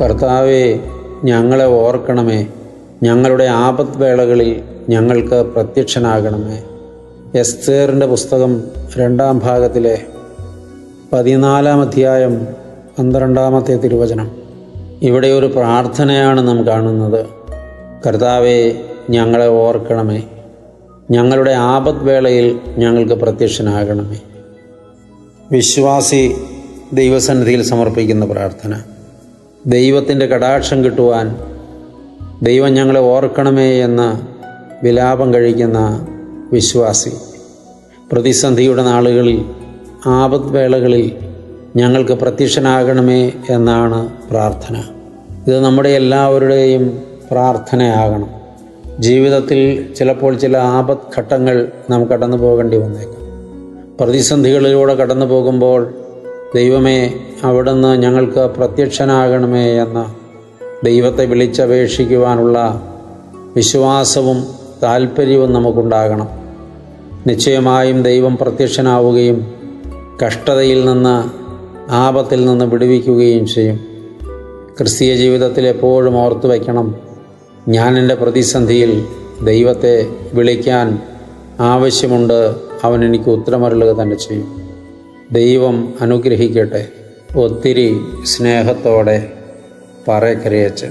കർത്താവെ ഞങ്ങളെ ഓർക്കണമേ. ഞങ്ങളുടെ ആപത് വേളകളിൽ ഞങ്ങൾക്ക് പ്രത്യക്ഷനാകണമേ. എസ്തേറിന്റെ പുസ്തകം രണ്ടാം ഭാഗത്തിലെ പതിനാലാം അധ്യായം പന്ത്രണ്ടാമത്തെ തിരുവചനം. ഇവിടെ ഒരു പ്രാർത്ഥനയാണ് നാം കാണുന്നത്. കർത്താവെ ഞങ്ങളെ ഓർക്കണമേ. ഞങ്ങളുടെ ആപത് വേളയിൽ ഞങ്ങൾക്ക് പ്രത്യക്ഷനാകണമേ. വിശ്വാസി ദൈവസന്നിധിയിൽ സമർപ്പിക്കുന്ന പ്രാർത്ഥന. ദൈവത്തിന്റെ കടാക്ഷം കിട്ടുവാൻ ദൈവം ഞങ്ങളെ ഓർക്കണമേ എന്ന വിലാപം കഴിക്കുന്ന വിശ്വാസി. പ്രതിസന്ധിയുടെ നാളുകളിൽ ആപത് വേളകളിൽ ഞങ്ങൾക്ക് പ്രത്യക്ഷനാകണമേ എന്നാണ് പ്രാർത്ഥന. ഇത് നമ്മുടെ എല്ലാവരുടെയും പ്രാർത്ഥനയാകണം. ജീവിതത്തിൽ ചിലപ്പോൾ ചില ആപത് ഘട്ടങ്ങൾ നാം കടന്നു പോകേണ്ടി വന്നേക്കാം. പ്രതിസന്ധികളിലൂടെ കടന്നു പോകുമ്പോൾ ദൈവമേ അവിടുന്ന് ഞങ്ങൾക്ക് പ്രത്യക്ഷനാകണമേ എന്ന് ദൈവത്തെ വിളിച്ചപേക്ഷിക്കുവാനുള്ള വിശ്വാസവും താല്പര്യവും നമുക്കുണ്ടാകണം. നിശ്ചയമായും ദൈവം പ്രത്യക്ഷനാവുകയും കഷ്ടതയിൽ നിന്ന് ആപത്തിൽ നിന്ന് വിടുവിക്കുകയും ചെയ്യും. ക്രിസ്തീയ ജീവിതത്തിൽ എപ്പോഴും ഓർത്തു വയ്ക്കണം ഞാൻ എന്റെ പ്രതിസന്ധിയിൽ ദൈവത്തെ വിളിക്കാൻ ആവശ്യമുണ്ട് അവൻ എനിക്ക് ഉത്തരമരുളുക തന്നെ ചെയ്യും. ദൈവം അനുഗ്രഹിക്കട്ടെ. ഒത്തിരി സ്നേഹത്തോടെ പറയക്കരയച്ചൻ.